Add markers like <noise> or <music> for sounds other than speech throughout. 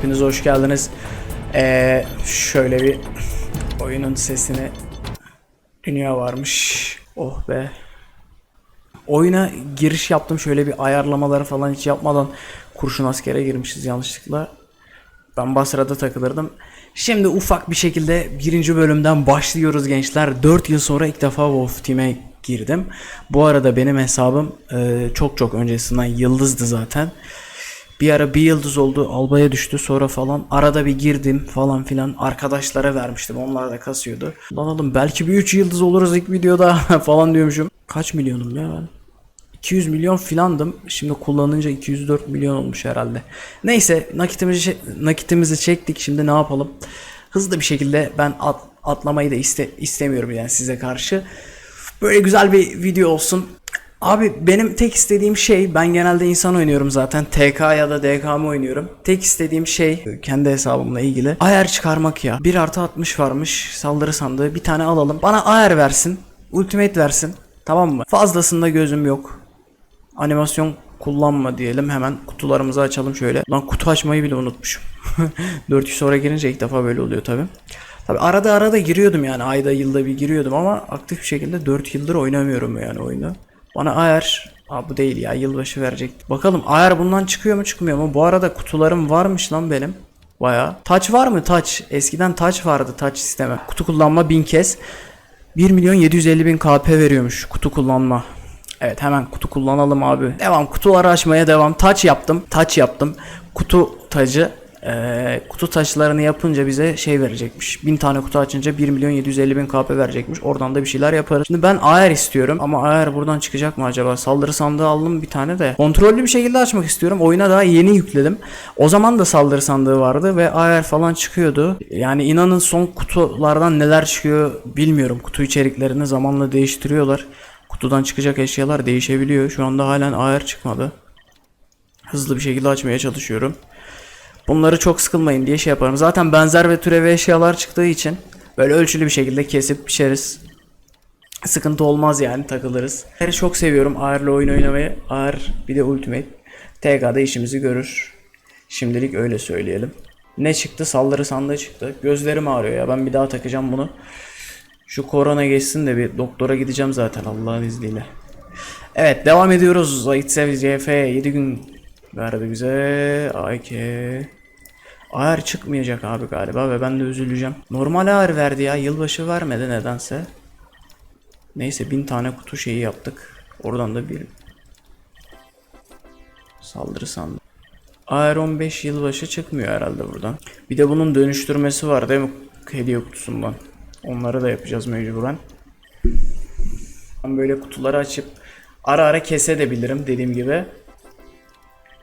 Hepiniz hoş geldiniz. Ee, şöyle bir oyunun sesini dünya varmış. Oh be. Oyuna giriş yaptım şöyle bir ayarlamaları falan hiç yapmadan kurşun askere girmişiz yanlışlıkla. Ben Basra'da takılırdım. Şimdi ufak bir şekilde birinci bölümden başlıyoruz gençler. 4 yıl sonra ilk defa Wolf Team'e girdim. Bu arada benim hesabım e, çok çok öncesinden yıldızdı zaten. Bir ara bir yıldız oldu albaya düştü sonra falan arada bir girdim falan filan arkadaşlara vermiştim onlar da kasıyordu. Lan oğlum belki bir 3 yıldız oluruz ilk videoda <laughs> falan diyormuşum. Kaç milyonum ya ben? 200 milyon filandım. Şimdi kullanınca 204 milyon olmuş herhalde. Neyse nakitimizi nakitimizi çektik. Şimdi ne yapalım? Hızlı bir şekilde ben at- atlamayı da iste istemiyorum yani size karşı. Böyle güzel bir video olsun. Abi benim tek istediğim şey ben genelde insan oynuyorum zaten TK ya da DKM oynuyorum. Tek istediğim şey kendi hesabımla ilgili ayar çıkarmak ya. 1 artı 60 varmış saldırı sandığı bir tane alalım. Bana ayar versin. Ultimate versin. Tamam mı? Fazlasında gözüm yok. Animasyon kullanma diyelim hemen kutularımızı açalım şöyle. Lan kutu açmayı bile unutmuşum. <laughs> 4 yıl sonra girince ilk defa böyle oluyor tabi. Tabi arada arada giriyordum yani ayda yılda bir giriyordum ama aktif bir şekilde 4 yıldır oynamıyorum yani oyunu. Bana ayar Aa, bu değil ya yılbaşı verecek. Bakalım ayar bundan çıkıyor mu çıkmıyor mu? Bu arada kutularım varmış lan benim. Baya. Taç var mı taç? Eskiden taç vardı taç sistemi. Kutu kullanma 1000 kez. 1 milyon 750 bin KP veriyormuş kutu kullanma. Evet hemen kutu kullanalım abi. Devam kutuları açmaya devam. Taç yaptım. Taç yaptım. Kutu tacı. Ee, kutu taşlarını yapınca bize şey verecekmiş. 1000 tane kutu açınca 1 milyon 750 bin KP verecekmiş. Oradan da bir şeyler yaparız. Şimdi ben AR istiyorum ama AR buradan çıkacak mı acaba? Saldırı sandığı aldım bir tane de. Kontrollü bir şekilde açmak istiyorum. Oyuna daha yeni yükledim. O zaman da saldırı sandığı vardı ve AR falan çıkıyordu. Yani inanın son kutulardan neler çıkıyor bilmiyorum. Kutu içeriklerini zamanla değiştiriyorlar. Kutudan çıkacak eşyalar değişebiliyor. Şu anda halen AR çıkmadı. Hızlı bir şekilde açmaya çalışıyorum. Bunları çok sıkılmayın diye şey yaparım. Zaten benzer ve türevi eşyalar çıktığı için böyle ölçülü bir şekilde kesip biçeriz. Sıkıntı olmaz yani takılırız. AR'ı çok seviyorum AR'le oyun oynamayı. AR bir de Ultimate. TK'da işimizi görür. Şimdilik öyle söyleyelim. Ne çıktı? Saldırı sandığı çıktı. Gözlerim ağrıyor ya. Ben bir daha takacağım bunu. Şu korona geçsin de bir doktora gideceğim zaten Allah'ın izniyle. Evet devam ediyoruz. Zaytsev CF 7 gün verdi bize. AK. AR çıkmayacak abi galiba ve ben de üzüleceğim. Normal AR verdi ya. Yılbaşı vermedi nedense. Neyse bin tane kutu şeyi yaptık. Oradan da bir saldırı sandı. AR-15 yılbaşı çıkmıyor herhalde buradan. Bir de bunun dönüştürmesi var değil mi? Hediye kutusundan. Onları da yapacağız mecburen. Ben böyle kutuları açıp ara ara kesebilirim dediğim gibi.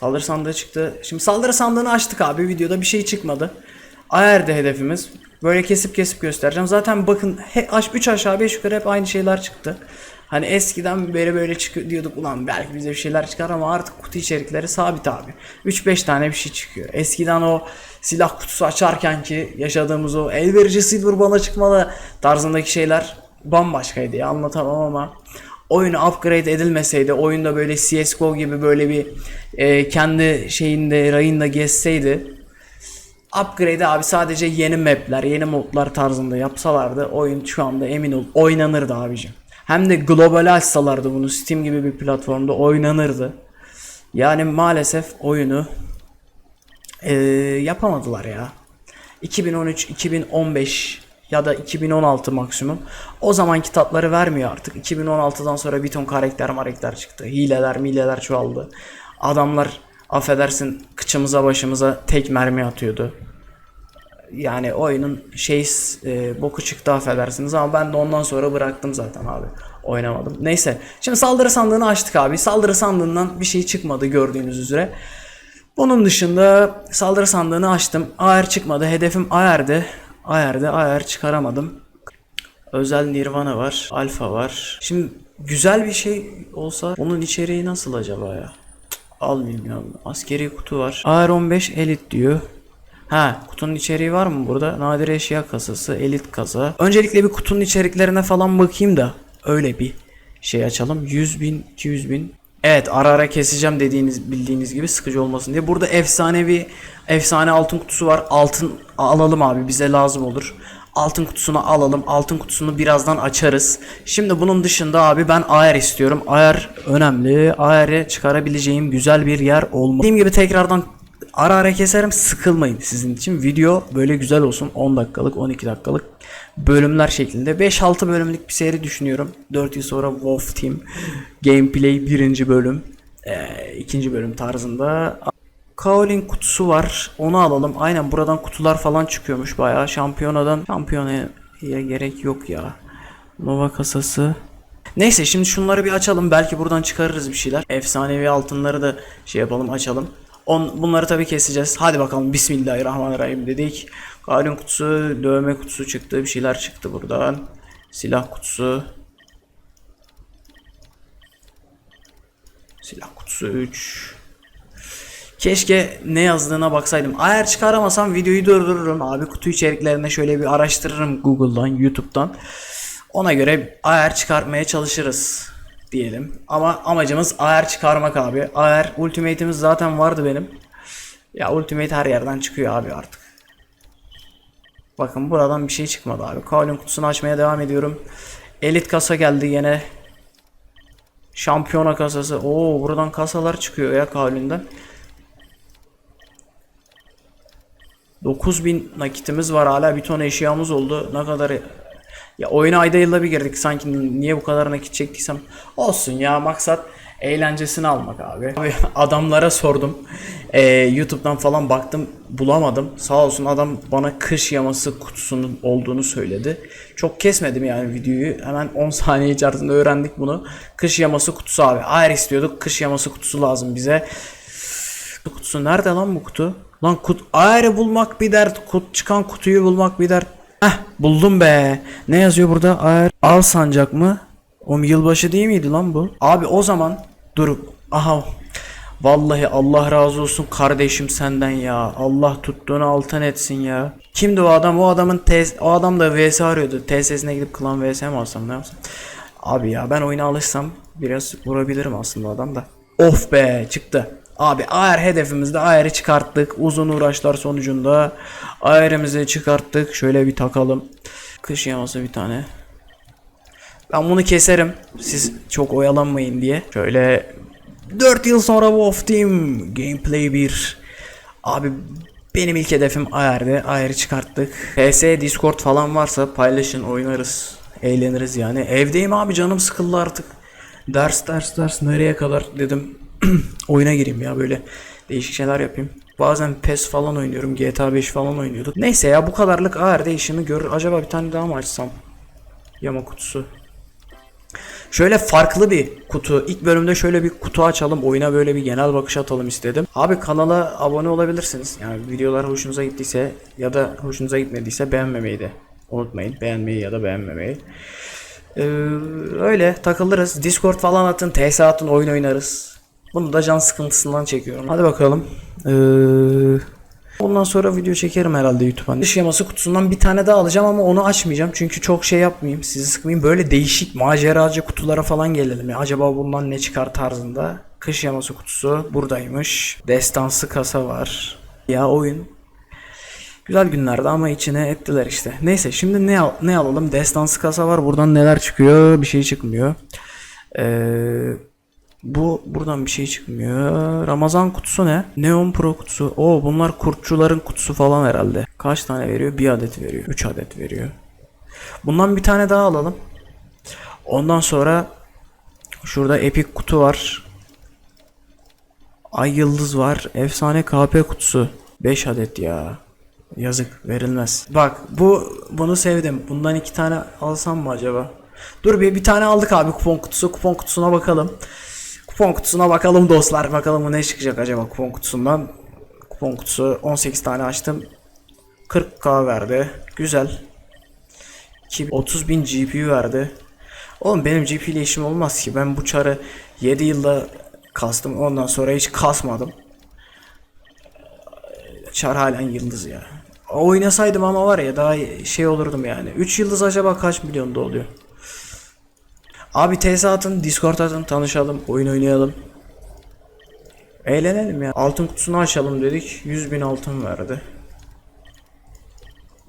Saldırı sandığı çıktı. Şimdi saldırı sandığını açtık abi. Videoda bir şey çıkmadı. AR'de hedefimiz. Böyle kesip kesip göstereceğim. Zaten bakın 3 aşağı 5 yukarı hep aynı şeyler çıktı. Hani eskiden böyle böyle çıkıyor diyorduk ulan belki bize bir şeyler çıkar ama artık kutu içerikleri sabit abi. 3-5 tane bir şey çıkıyor. Eskiden o silah kutusu açarken ki yaşadığımız o elverici silver bana çıkmalı tarzındaki şeyler bambaşkaydı ya anlatamam ama oyunu upgrade edilmeseydi oyunda böyle CSGO gibi böyle bir e, kendi şeyinde rayında gezseydi upgrade abi sadece yeni mapler, yeni modlar tarzında yapsalardı oyun şu anda emin ol oynanırdı abicim. Hem de global açsalardı bunu Steam gibi bir platformda oynanırdı. Yani maalesef oyunu eee, yapamadılar ya. 2013, 2015 ya da 2016 maksimum. O zamanki tatları vermiyor artık. 2016'dan sonra bir ton karakter marekter çıktı. Hileler mileler çoğaldı. Adamlar affedersin kıçımıza başımıza tek mermi atıyordu. Yani oyunun şey e, boku çıktı affedersiniz ama ben de ondan sonra bıraktım zaten abi. Oynamadım. Neyse. Şimdi saldırı sandığını açtık abi. Saldırı sandığından bir şey çıkmadı gördüğünüz üzere. Bunun dışında saldırı sandığını açtım. AR çıkmadı. Hedefim AR'di. AR'di. AR çıkaramadım. Özel Nirvana var. Alfa var. Şimdi güzel bir şey olsa onun içeriği nasıl acaba ya? Almayayım ya. Askeri kutu var. AR-15 Elite diyor. Ha kutunun içeriği var mı burada? Nadir eşya kasası, elit kasa. Öncelikle bir kutunun içeriklerine falan bakayım da öyle bir şey açalım. 100 bin, 200 bin. Evet ara ara keseceğim dediğiniz bildiğiniz gibi sıkıcı olmasın diye. Burada efsanevi efsane altın kutusu var. Altın alalım abi bize lazım olur. Altın kutusunu alalım. Altın kutusunu birazdan açarız. Şimdi bunun dışında abi ben AR istiyorum. AR önemli. AR'e çıkarabileceğim güzel bir yer olmalı. Dediğim gibi tekrardan ara ara keserim. Sıkılmayın sizin için. Video böyle güzel olsun. 10 dakikalık 12 dakikalık bölümler şeklinde. 5-6 bölümlük bir seri düşünüyorum. 4 yıl sonra Wolf Team Gameplay birinci bölüm. İkinci bölüm tarzında. Kaolin kutusu var. Onu alalım. Aynen buradan kutular falan çıkıyormuş bayağı. Şampiyonadan. Şampiyonaya gerek yok ya. Nova kasası. Neyse şimdi şunları bir açalım. Belki buradan çıkarırız bir şeyler. Efsanevi altınları da şey yapalım açalım. On, bunları tabii keseceğiz. Hadi bakalım Bismillahirrahmanirrahim dedik. Kaolin kutusu, dövme kutusu çıktı. Bir şeyler çıktı buradan. Silah kutusu. Silah kutusu 3. Keşke ne yazdığına baksaydım. Eğer çıkaramasam videoyu durdururum. Abi kutu içeriklerine şöyle bir araştırırım Google'dan, YouTube'dan. Ona göre AR çıkartmaya çalışırız diyelim. Ama amacımız AR çıkarmak abi. AR Ultimate'imiz zaten vardı benim. Ya Ultimate her yerden çıkıyor abi artık. Bakın buradan bir şey çıkmadı abi. Kaolin kutusunu açmaya devam ediyorum. Elit kasa geldi yine. Şampiyona kasası. Oo buradan kasalar çıkıyor ya Kaolin'den. 9000 nakitimiz var hala bir ton eşyamız oldu. Ne kadar ya oyuna ayda yılda bir girdik sanki niye bu kadar nakit çektiysem olsun ya maksat eğlencesini almak abi. Abi adamlara sordum. Ee, YouTube'dan falan baktım bulamadım. Sağ olsun adam bana kış yaması kutusunun olduğunu söyledi. Çok kesmedim yani videoyu. Hemen 10 saniye içerisinde öğrendik bunu. Kış yaması kutusu abi. Ayrı istiyorduk. Kış yaması kutusu lazım bize. Kutusu nerede lan bu kutu? Lan kut ayrı bulmak bir dert. Kut çıkan kutuyu bulmak bir dert. Heh buldum be. Ne yazıyor burada? Ayrı al sancak mı? O yılbaşı değil miydi lan bu? Abi o zaman dur. Aha. Vallahi Allah razı olsun kardeşim senden ya. Allah tuttuğunu altın etsin ya. Kimdi o adam? O adamın tes o adam da VS arıyordu. TSS'ine gidip klan VS mi alsam ne yapsam? Abi ya ben oyuna alışsam biraz vurabilirim aslında adam da. Of be çıktı. Abi AR hedefimizde AR'ı çıkarttık. Uzun uğraşlar sonucunda AR'imizi çıkarttık. Şöyle bir takalım. Kış yaması bir tane. Ben bunu keserim. Siz çok oyalanmayın diye. Şöyle 4 yıl sonra Wolf Team Gameplay 1. Abi benim ilk hedefim AR'de. AR'ı çıkarttık. PS, Discord falan varsa paylaşın oynarız. Eğleniriz yani. Evdeyim abi canım sıkıldı artık. Ders ders ders nereye kadar dedim. <clears throat> oyuna gireyim ya böyle değişik şeyler yapayım. Bazen PES falan oynuyorum. GTA 5 falan oynuyorduk. Neyse ya bu kadarlık AR'de işimi görür. Acaba bir tane daha mı açsam? Yama kutusu. Şöyle farklı bir kutu. İlk bölümde şöyle bir kutu açalım. Oyuna böyle bir genel bakış atalım istedim. Abi kanala abone olabilirsiniz. Yani videolar hoşunuza gittiyse ya da hoşunuza gitmediyse beğenmemeyi de unutmayın. Beğenmeyi ya da beğenmemeyi. Ee, öyle takılırız. Discord falan atın, TS atın, oyun oynarız. Bunu da can sıkıntısından çekiyorum. Hadi bakalım. Ee, Ondan sonra video çekerim herhalde YouTube'a. Dış yaması kutusundan bir tane daha alacağım ama onu açmayacağım. Çünkü çok şey yapmayayım. Sizi sıkmayayım. Böyle değişik maceracı kutulara falan gelelim. Ya. Acaba bundan ne çıkar tarzında. Kış yaması kutusu buradaymış. Destansı kasa var. Ya oyun. Güzel günlerdi ama içine ettiler işte. Neyse şimdi ne al ne alalım? Destansı kasa var. Buradan neler çıkıyor? Bir şey çıkmıyor. Eee bu buradan bir şey çıkmıyor. Ramazan kutusu ne? Neon Pro kutusu. Oo bunlar kurtçuların kutusu falan herhalde. Kaç tane veriyor? Bir adet veriyor. Üç adet veriyor. Bundan bir tane daha alalım. Ondan sonra şurada epik kutu var. Ay yıldız var. Efsane KP kutusu. 5 adet ya. Yazık verilmez. Bak bu bunu sevdim. Bundan iki tane alsam mı acaba? Dur bir bir tane aldık abi kupon kutusu. Kupon kutusuna bakalım. Kupon kutusuna bakalım dostlar. Bakalım ne çıkacak acaba kupon kutusundan. Kupon kutusu 18 tane açtım. 40k verdi. Güzel. 30 bin GPU verdi. Oğlum benim GPU ile işim olmaz ki. Ben bu çarı 7 yılda kastım. Ondan sonra hiç kasmadım. Çar halen yıldız ya. Oynasaydım ama var ya daha şey olurdum yani. 3 yıldız acaba kaç milyonda oluyor? Abi TS atın, Discord atın, tanışalım, oyun oynayalım. Eğlenelim ya. Altın kutusunu açalım dedik. 100 bin altın verdi.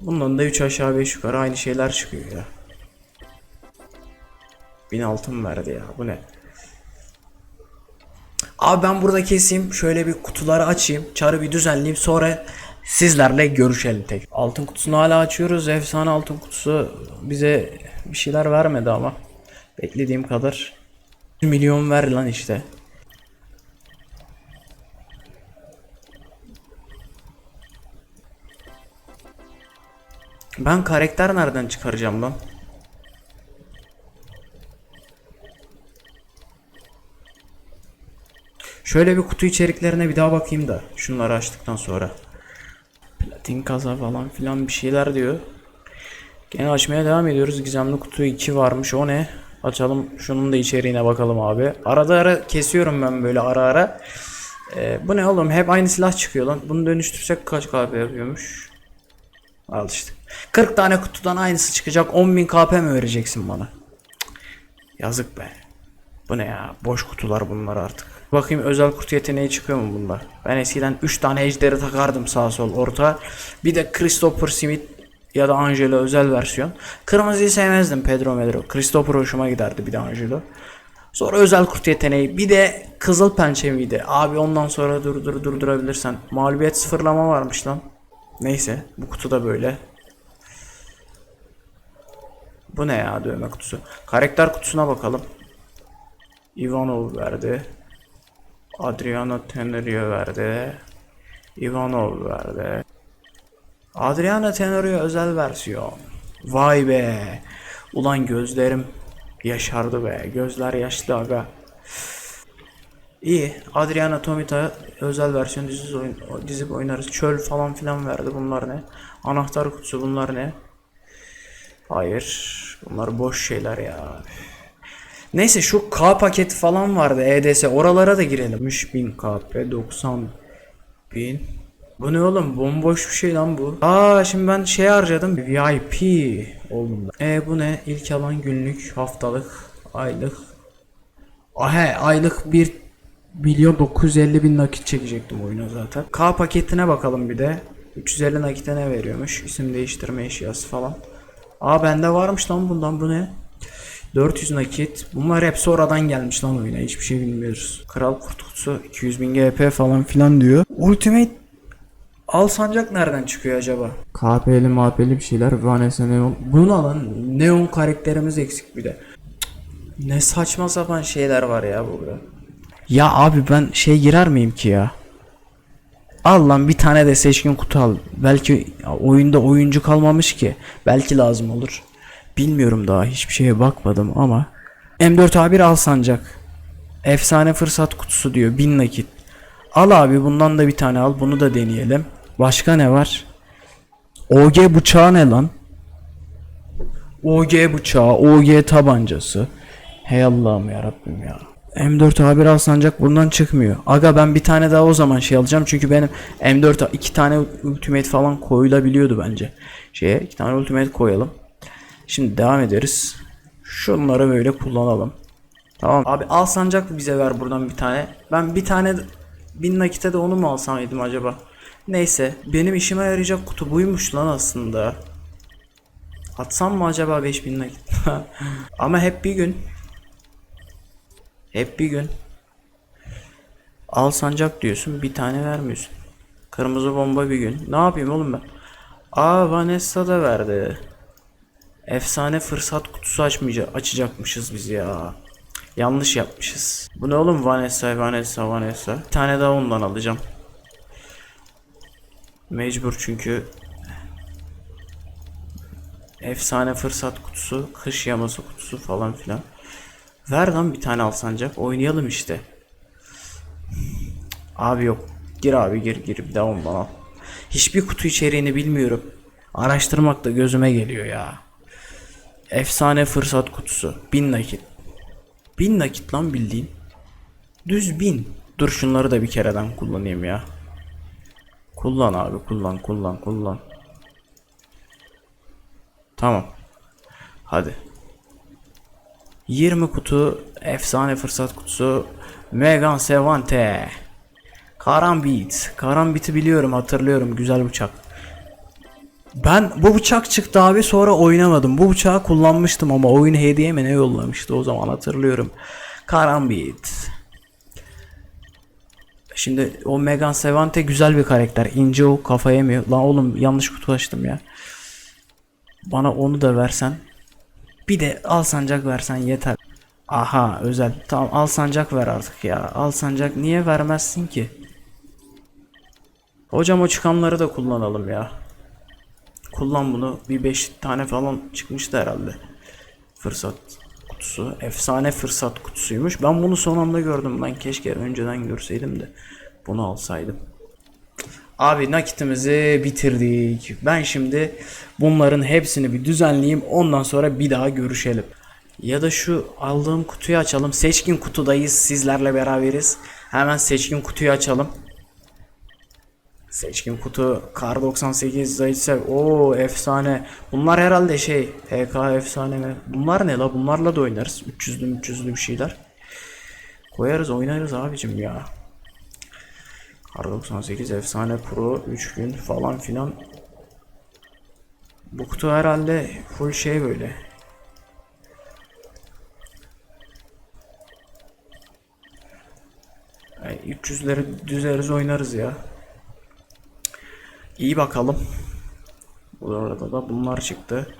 Bundan da 3 aşağı 5 yukarı aynı şeyler çıkıyor ya. 1000 altın verdi ya. Bu ne? Abi ben burada keseyim. Şöyle bir kutuları açayım. Çarı bir düzenleyeyim. Sonra sizlerle görüşelim tek. Altın kutusunu hala açıyoruz. Efsane altın kutusu bize bir şeyler vermedi ama. Beklediğim kadar. 1 milyon ver lan işte. Ben karakter nereden çıkaracağım lan? Şöyle bir kutu içeriklerine bir daha bakayım da şunları açtıktan sonra. Platin kaza falan filan bir şeyler diyor. Gene açmaya devam ediyoruz. Gizemli kutu 2 varmış. O ne? Açalım şunun da içeriğine bakalım abi. Arada ara kesiyorum ben böyle ara ara. Ee, bu ne oğlum? Hep aynı silah çıkıyor lan. Bunu dönüştürsek kaç KP yapıyormuş? Al işte. 40 tane kutudan aynısı çıkacak. 10.000 KP mi vereceksin bana? Yazık be. Bu ne ya? Boş kutular bunlar artık. Bakayım özel kutu yeteneği çıkıyor mu bunda? Ben eskiden 3 tane ejderi takardım sağ sol orta. Bir de Christopher Smith ya da Angelo özel versiyon. Kırmızıyı sevmezdim Pedro Medro. Christopher hoşuma giderdi bir de Angelo. Sonra özel kurt yeteneği. Bir de kızıl pençe miydi? Abi ondan sonra dur dur durdurabilirsen. Mağlubiyet sıfırlama varmış lan. Neyse bu kutu da böyle. Bu ne ya dövme kutusu? Karakter kutusuna bakalım. Ivanov verdi. Adriano Tenorio verdi. Ivanov verdi. Adriano Tenorio özel versiyon. Vay be. Ulan gözlerim yaşardı be. Gözler yaşlı aga. İyi. Adriana Tomita özel versiyon dizip, oyun, dizip oynarız. Çöl falan filan verdi. Bunlar ne? Anahtar kutusu bunlar ne? Hayır. Bunlar boş şeyler ya. Neyse şu K paketi falan vardı EDS. Oralara da girelim. 3000 KP 90 bin. Bu ne oğlum? Bomboş bir şey lan bu. Aa şimdi ben şey harcadım. VIP da. E bu ne? İlk alan günlük, haftalık, aylık. Ahe aylık 1 milyon 950 bin nakit çekecektim oyuna zaten. K paketine bakalım bir de. 350 nakite ne veriyormuş? İsim değiştirme eşyası falan. Aa bende varmış lan bundan bu ne? 400 nakit. Bunlar hep sonradan gelmiş lan oyuna. Hiçbir şey bilmiyoruz. Kral kurt kutusu 200 bin GP falan filan diyor. Ultimate Al sancak nereden çıkıyor acaba? KP'li mapeli bir şeyler. Vanessa Neon. Bunu alın. Neon karakterimiz eksik bir de. Cık, Ne saçma sapan şeyler var ya burada. Ya abi ben şey girer miyim ki ya? Al lan bir tane de seçkin kutu al. Belki oyunda oyuncu kalmamış ki. Belki lazım olur. Bilmiyorum daha hiçbir şeye bakmadım ama. M4A1 al sancak. Efsane fırsat kutusu diyor. 1000 nakit. Al abi bundan da bir tane al. Bunu da deneyelim. Başka ne var? OG bıçağı ne lan? OG bıçağı, OG tabancası. Hey Allah'ım ya Rabbim ya. M4 A1 al sancak bundan çıkmıyor. Aga ben bir tane daha o zaman şey alacağım çünkü benim M4 A iki tane ultimate falan koyulabiliyordu bence. Şeye iki tane ultimate koyalım. Şimdi devam ederiz. Şunları böyle kullanalım. Tamam abi al sancak bize ver buradan bir tane. Ben bir tane bin nakite de onu mu alsaydım acaba? Neyse benim işime yarayacak kutu buymuş lan aslında. Atsam mı acaba 5000 nakit? <laughs> Ama hep bir gün. Hep bir gün. Al sancak diyorsun bir tane vermiyorsun. Kırmızı bomba bir gün. Ne yapayım oğlum ben? Aa Vanessa da verdi. Efsane fırsat kutusu açmayacak açacakmışız biz ya. Yanlış yapmışız. Bu ne oğlum Vanessa Vanessa Vanessa. Bir tane daha ondan alacağım. Mecbur çünkü efsane fırsat kutusu, kış yaması kutusu falan filan. Ver lan bir tane alsancak. Oynayalım işte. Abi yok. Gir abi gir gir bir daha ondan al. Hiçbir kutu içeriğini bilmiyorum. Araştırmak da gözüme geliyor ya. Efsane fırsat kutusu. Bin nakit. Bin nakit lan bildiğin. Düz bin. Dur şunları da bir kereden kullanayım ya. Kullan abi kullan kullan kullan. Tamam. Hadi. 20 kutu efsane fırsat kutusu Megan Sevante. Karambit. Karambit'i biliyorum hatırlıyorum güzel bıçak. Ben bu bıçak çıktı abi sonra oynamadım. Bu bıçağı kullanmıştım ama oyun hediye mi ne yollamıştı o zaman hatırlıyorum. Karambit. Şimdi o Megan Sevante güzel bir karakter. İnce o kafa yemiyor. Lan oğlum yanlış kutu açtım ya. Bana onu da versen. Bir de al sancak versen yeter. Aha özel. Tamam al sancak ver artık ya. Al sancak niye vermezsin ki? Hocam o çıkanları da kullanalım ya. Kullan bunu. Bir 5 tane falan çıkmıştı herhalde. Fırsat kutusu. Efsane fırsat kutusuymuş. Ben bunu son anda gördüm. Ben keşke önceden görseydim de bunu alsaydım. Abi nakitimizi bitirdik. Ben şimdi bunların hepsini bir düzenleyeyim. Ondan sonra bir daha görüşelim. Ya da şu aldığım kutuyu açalım. Seçkin kutudayız. Sizlerle beraberiz. Hemen seçkin kutuyu açalım. Seçkin kutu Kar 98 Zaytsev. Oo efsane. Bunlar herhalde şey HK efsane mi? Bunlar ne la? Bunlarla da oynarız. 300'lü 300'lü bir şeyler. Koyarız oynarız abicim ya. Kar 98 efsane pro 3 gün falan filan. Bu kutu herhalde full şey böyle. Yani 300'leri düzeriz oynarız ya. İyi bakalım. Bu arada da bunlar çıktı.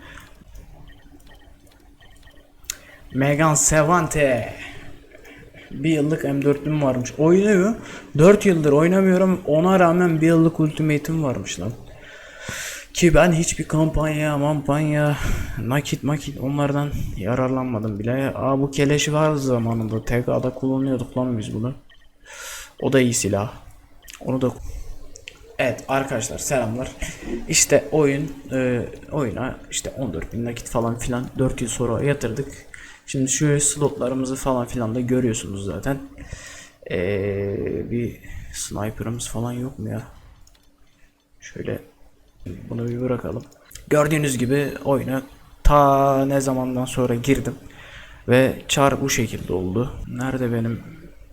Megan Sevante. Bir yıllık M4'lüm varmış. Oynuyor. 4 yıldır oynamıyorum. Ona rağmen bir yıllık ultimate'im varmış lan. Ki ben hiçbir kampanya, mampanya, nakit makit onlardan yararlanmadım bile. Aa bu keleş vardı zamanında. TK'da kullanıyorduk lan biz bunu. O da iyi silah. Onu da Evet arkadaşlar selamlar. İşte oyun e, oyuna işte 14 bin nakit falan filan 4 yıl sonra yatırdık. Şimdi şu slotlarımızı falan filan da görüyorsunuz zaten. E, bir sniper'ımız falan yok mu ya? Şöyle bunu bir bırakalım. Gördüğünüz gibi oyuna ta ne zamandan sonra girdim. Ve çar bu şekilde oldu. Nerede benim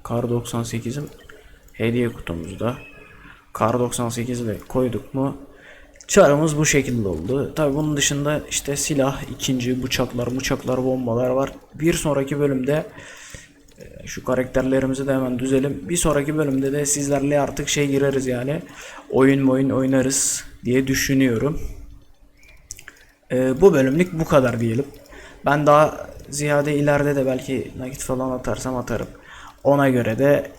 Kar 98'im? Hediye kutumuzda. Kar 98 ile koyduk mu çarımız bu şekilde oldu. Tabi bunun dışında işte silah, ikinci bıçaklar, bıçaklar, bombalar var. Bir sonraki bölümde e, şu karakterlerimizi de hemen düzelim. Bir sonraki bölümde de sizlerle artık şey gireriz yani. Oyun oyun oynarız diye düşünüyorum. E, bu bölümlük bu kadar diyelim. Ben daha ziyade ileride de belki nakit falan atarsam atarım. Ona göre de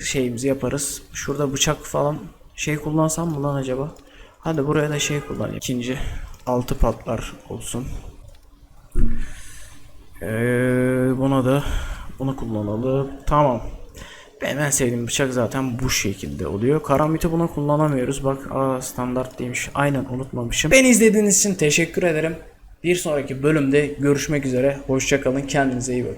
şeyimizi yaparız. Şurada bıçak falan şey kullansam mı lan acaba? Hadi buraya da şey kullanayım. İkinci altı patlar olsun. Ee, buna da bunu kullanalım. Tamam. Benim en sevdiğim bıçak zaten bu şekilde oluyor. Karamiti buna kullanamıyoruz. Bak aa standart değilmiş. Aynen unutmamışım. Beni izlediğiniz için teşekkür ederim. Bir sonraki bölümde görüşmek üzere. Hoşçakalın. Kendinize iyi bakın.